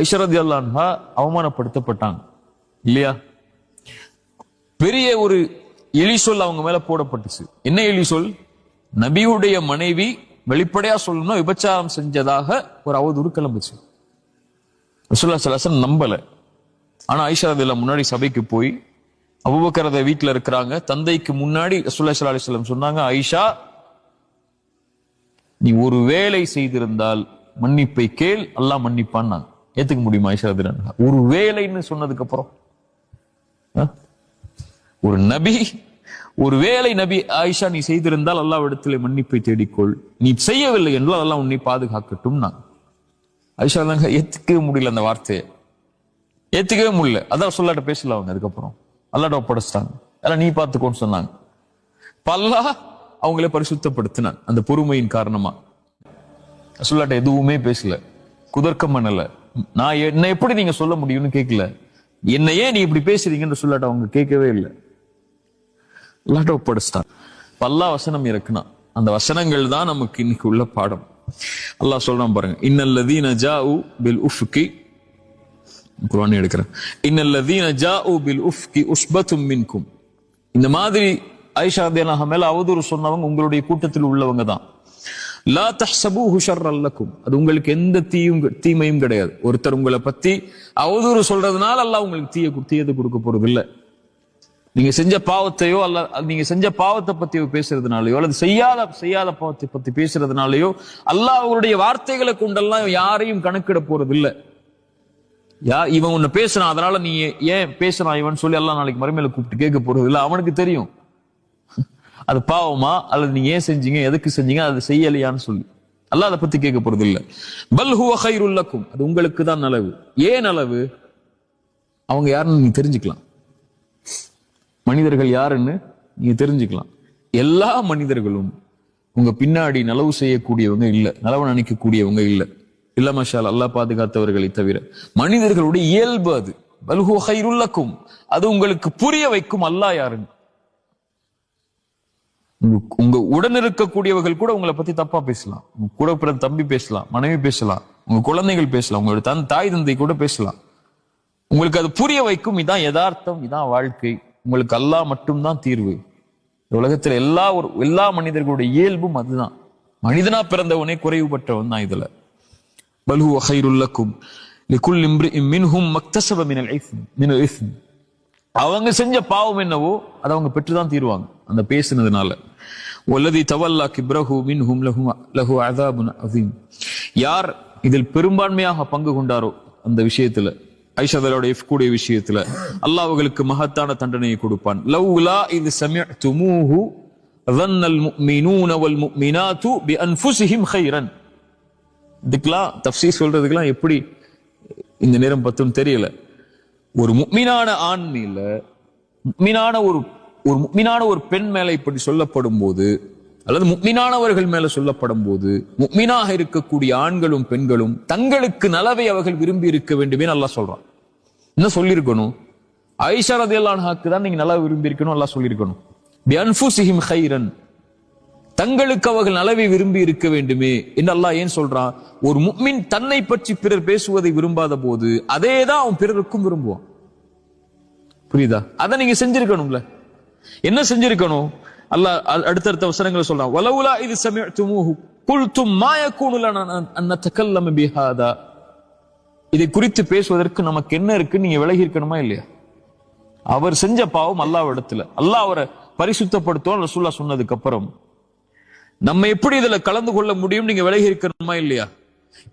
ஐஷரதி அல்லான்ஹா அவமானப்படுத்தப்பட்டாங்க. இல்லையா? பெரிய ஒரு எலி சொல் அவங்க மேல போடப்பட்டுச்சு. என்ன எலி சொல் நபியுடைய மனைவி வெளிப்படையா சொல்லணும் விபச்சாரம் செஞ்சதாக ஒரு அவதூறு கிளம்புச்சு. ரசூல்லா சலாசன் நம்பல. ஆனா ஐஷா முன்னாடி சபைக்கு போய் அபூபக்கர் வீட்டில் இருக்கிறாங்க தந்தைக்கு முன்னாடி ரசூல்லா ஸல்லல்லாஹு சொன்னாங்க ஐஷா நீ ஒரு வேலை செய்திருந்தால் மன்னிப்பை கேள் அல்லாஹ் மன்னிப்பான் நான் ஏத்துக்க முடியுமா ஐஷா ஒரு வேலைன்னு சொன்னதுக்கு அப்புறம் ஆ? ஒரு நபி ஒரு வேலை நபி ஆயிஷா நீ செய்திருந்தால் அல்லாவிடத்திலே மன்னிப்பை தேடிக்கொள். நீ செய்யவில்லை என்றால் அல்லாஹ் உன்னை பாதுகாக்கட்டும் நான். ஐஷா தாங்க ஏத்துக்கவே முடியல அந்த வார்த்தையை. ஏத்துக்கவே முடியல. அதான் சொல்லாட்ட பேசல அவங்க அதுக்கப்புறம். அல்லாட்ட ஒப்படைச்சிட்டாங்க. அதெல்லாம் நீ பார்த்துக்கோன்னு சொன்னாங்க. பல்லா அவங்களே பரிசுத்தப்படுத்தினான். அந்த பொறுமையின் காரணமா. சொல்லாட்ட எதுவுமே பேசல. குதர்க்கம் பண்ணலை நான் என்ன எப்படி நீங்க சொல்ல முடியும்னு கேட்கல என்ன ஏன் நீ இப்படி பேசுறீங்கன்னு சொல்லாட்ட அவங்க கேட்கவே இல்லை. அல்லாட்ட ஒப்படைச்சிட்டான் இப்ப அல்லாஹ் வசனம் இறக்குனான் அந்த வசனங்கள் தான் நமக்கு இன்னைக்கு உள்ள பாடம். அல்லாஹ் சொல்றான் பாருங்க இன்னல்லதீன ஜாஉ பில் உஃப்கி குர்ஆன் எடுக்கிறேன். இன்னல்லதீன ஜாஉ பில் உஃப்கி உஸ்பத்தும் மின்கும். இந்த மாதிரி ஐஷா ரலியல்லாஹு மேல அவதூறு சொன்னவங்க உங்களுடைய கூட்டத்தில் உள்ளவங்க தான். லா தஹ்சபூஹு ஷர்ரல் அது உங்களுக்கு எந்த தீயும் தீமையும் கிடையாது. ஒருத்தர் உங்களை பத்தி அவதூறு சொல்றதுனால அல்லாஹ் உங்களுக்கு தீய தீயது கொடுக்க போறது இல்லை நீங்க செஞ்ச பாவத்தையோ அல்ல நீங்க செஞ்ச பாவத்தை பத்தி பேசுறதுனாலயோ அல்லது செய்யாத செய்யாத பாவத்தை பத்தி பேசுறதுனாலயோ அல்லாஹ் அவருடைய வார்த்தைகளை கொண்டெல்லாம் யாரையும் கணக்கிட போறது இல்லை யா இவன் உன்னை பேசுறான் அதனால நீ ஏன் பேசுறான் இவன் சொல்லி எல்லாம் நாளைக்கு மறுமையில கூப்பிட்டு கேட்க போறது இல்லை அவனுக்கு தெரியும். அது பாவமா? அல்லது நீங்க ஏன் செஞ்சீங்க? எதுக்கு செஞ்சீங்க? அது செய்யலையான்னு சொல்லி. அல்ல அதை பத்தி கேட்க போறது இல்ல. பல் ஹுவ அது உங்களுக்கு தான் நலவு. ஏன் நலவு? அவங்க யாருன்னு நீங்க தெரிஞ்சுக்கலாம். மனிதர்கள் யாருன்னு நீங்க தெரிஞ்சுக்கலாம். எல்லா மனிதர்களும் உங்க பின்னாடி நலவு செய்யக்கூடியவங்க இல்ல. நலவு நினைக்கக்கூடியவங்க இல்ல. இல்ல மஷால் அல்லாஹ் பாதுகாத்தவர்களை தவிர. மனிதர்களுடைய இயல்பு அது. பல்ஹு ஹைருல்லக்கும் அது உங்களுக்கு புரிய வைக்கும் அல்லாஹ் யாருன்னு. உங்க- உடன் இருக்கக்கூடியவர்கள் கூட உங்களை பத்தி தப்பா பேசலாம். உங்க கூட பிறந்த தம்பி பேசலாம் மனைவி பேசலாம் உங்க குழந்தைகள் பேசலாம் உங்களோட தன் தாய் தந்தை கூட பேசலாம். உங்களுக்கு அது புரிய வைக்கும். இதான் யதார்த்தம் இதான் வாழ்க்கை. உங்களுக்கு அல்லாஹ் மட்டும்தான் தீர்வு. இந்த உலகத்துல எல்லா ஒரு எல்லா மனிதர்களுடைய இயல்பும் அதுதான். மனிதனா பிறந்தவனே குறைவுபட்டவன் தான் இதுல. பல் ஹுவ லிகுல் இம்ரிஇம் மின்ஹும் மக்தசப மினல் இஸ்ம் மினல் அவங்க செஞ்ச பாவம் என்னவோ அதை அவங்க பெற்றுதான் தீருவாங்க. அந்த பேசினதுனால. ஒல்லதி தவல்லா கிப்ரஹூ மின் ஹும் லஹு லஹு அதாபுன் அதீம் யார் இதில் பெரும்பான்மையாக பங்கு கொண்டாரோ அந்த விஷயத்துல ஐஷாதலோட இஃப்கூடிய விஷயத்துல அல்லாஹ்களுக்கு மகத்தான தண்டனையை கொடுப்பான். லவ்லா இது சமய துமூஹு ظنல் முஃமினூன வல் முஃமினாத்து பி அன்ஃபுஸிஹிம் கைரன். இதுக்கெல்லாம் தஃப்சீஸ் சொல்றதுக்கெல்லாம் எப்படி இந்த நேரம் பத்தும் தெரியலை. ஒரு முக்மினான ஆண் மேல ஒரு ஒரு முக்மீனான ஒரு பெண் மேல இப்படி சொல்லப்படும் போது அல்லது முக்மினானவர்கள் மேல சொல்லப்படும் போது முக்மீனாக இருக்கக்கூடிய ஆண்களும் பெண்களும் தங்களுக்கு நலவை அவர்கள் விரும்பி இருக்க வேண்டுமே நல்லா சொல்றான். என்ன சொல்லியிருக்கணும்? ஐஷா ரதியல்லான்ஹாக்கு தான் நீங்க நல்லா விரும்பி இருக்கணும் நல்லா சொல்லியிருக்கணும். பி அன்ஃபுசிஹிம் ஹைரன் தங்களுக்கு அவர்கள் நலவை விரும்பி இருக்க வேண்டுமே. என்று அல்லாஹ் ஏன் சொல்றான்? ஒரு முக்மின் தன்னை பற்றி பிறர் பேசுவதை விரும்பாத போது அதே தான் அவன் பிறருக்கும் விரும்புவான். புரியுதா? அதை நீங்க செஞ்சிருக்கணும்ல. என்ன செஞ்சிருக்கணும்? அல்லாஹ் அடுத்தடுத்த வசனங்களை சொல்றான். வலவுலா இது சமயத்துமூஹு குல்தும் மாயக்கூணுல யகூனு லனா பிஹாதா. இதை குறித்து பேசுவதற்கு நமக்கு என்ன இருக்கு? நீங்க விலகி இருக்கணுமா இல்லையா? அவர் செஞ்ச பாவம் அல்லாஹ் இடத்துல அல்லாஹ் அவரை பரிசுத்தப்படுத்தும் ரசூல்லா சொன்னதுக்கு அப்புறம். நம்ம எப்படி இதுல கலந்து கொள்ள முடியும் நீங்க விலகி இருக்கணுமா இல்லையா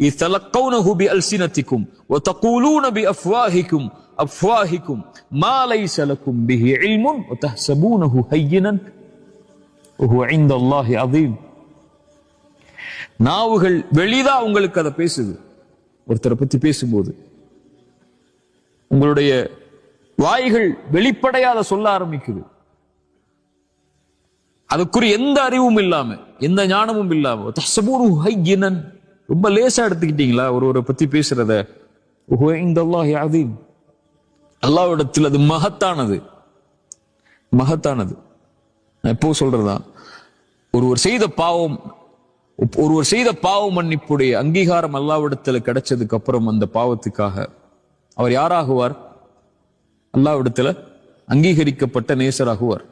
يتلقونه بألسنتكم وتقولون بأفواهكم أفواهكم ما ليس لكم به علم وتحسبونه هينا وهو عند الله عظيم நாவுகள் வெளிதா உங்களுக்கு அதை பேசுது ஒருத்தரை பத்தி பேசும்போது உங்களுடைய வாய்கள் வெளிப்படையாத சொல்ல ஆரம்பிக்குது அதுக்குரிய எந்த அறிவும் இல்லாம எந்த ஞானமும் இல்லாம தஹ்சபூனு ரொம்ப லேசா எடுத்துக்கிட்டீங்களா? ஒருவரை பத்தி பேசுறத. அல்லாவிடத்தில் அது மகத்தானது. மகத்தானது. நான் எப்போ சொல்றதா ஒருவர் செய்த பாவம் ஒருவர் செய்த பாவ மன்னிப்புடைய அங்கீகாரம் அல்லாவிடத்துல கிடைச்சதுக்கு அப்புறம் அந்த பாவத்துக்காக அவர் யாராகுவார்? அல்லாவிடத்துல அங்கீகரிக்கப்பட்ட நேசராகுவார்.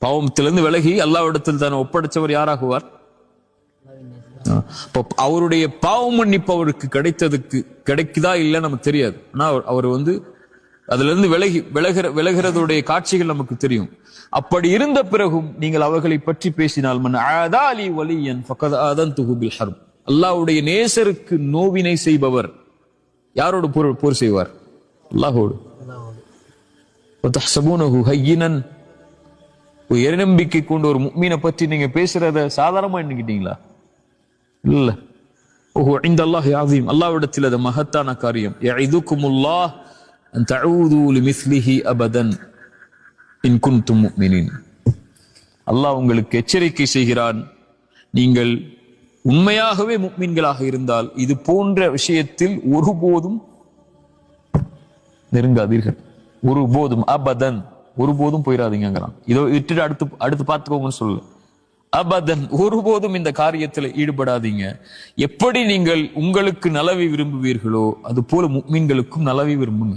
பாவத்திலிருந்து விலகி அல்லாவிடத்தில் தான் ஒப்படைச்சவர் யாராகுவார்? அவருடைய பாவ மன்னிப்பு அவருக்கு கிடைத்ததுக்கு கிடைக்குதா இல்ல நமக்கு தெரியாது. ஆனா அவர்- வந்து அதுல இருந்து விலகி விலகிற விலகிறதுடைய காட்சிகள் நமக்கு தெரியும். அப்படி இருந்த பிறகும் நீங்கள் அவர்களை பற்றி பேசினால் மன் ஆதாலி வலியன் ஃபக்கத் ஆதன்துஹு பில் ஹர்ப். அல்லாஹ்வுடைய நேசருக்கு நோவினை செய்பவர் யாரோடு போர் போர் செய்வார்? அல்லாஹோடு வதஹ்சபூனஹு ஒரு இறைநம்பிக்கை கொண்டு ஒரு மீனை பற்றி நீங்க பேசுறத சாதாரணமா எண்ணிக்கிட்டீங்களா? இல்ல. ஓஹோ இந்த அல்லாஹ் யாதீம் அல்லாவிடத்தில் அது மகத்தான காரியம். இதுக்குமுல்லா தழுவுதூலி மிஸ்லிஹி அபதன் இன் குன்தும் முஃமினீன் அல்லாஹ் உங்களுக்கு எச்சரிக்கை செய்கிறான். நீங்கள் உண்மையாகவே முக்மீன்களாக இருந்தால் இது போன்ற விஷயத்தில் ஒருபோதும் நெருங்காதீர்கள். ஒருபோதும் அபதன். ஒருபோதும் போயிடாதீங்கிறான் இதோ விட்டுட்டு அடுத்து அடுத்து பார்த்துக்கோங்கன்னு சொல்லு. அபதன் ஒருபோதும் இந்த காரியத்தில் ஈடுபடாதீங்க. எப்படி நீங்கள் உங்களுக்கு நலவை விரும்புவீர்களோ அது போல முக்மீன்களுக்கும் நலவை விரும்புங்க.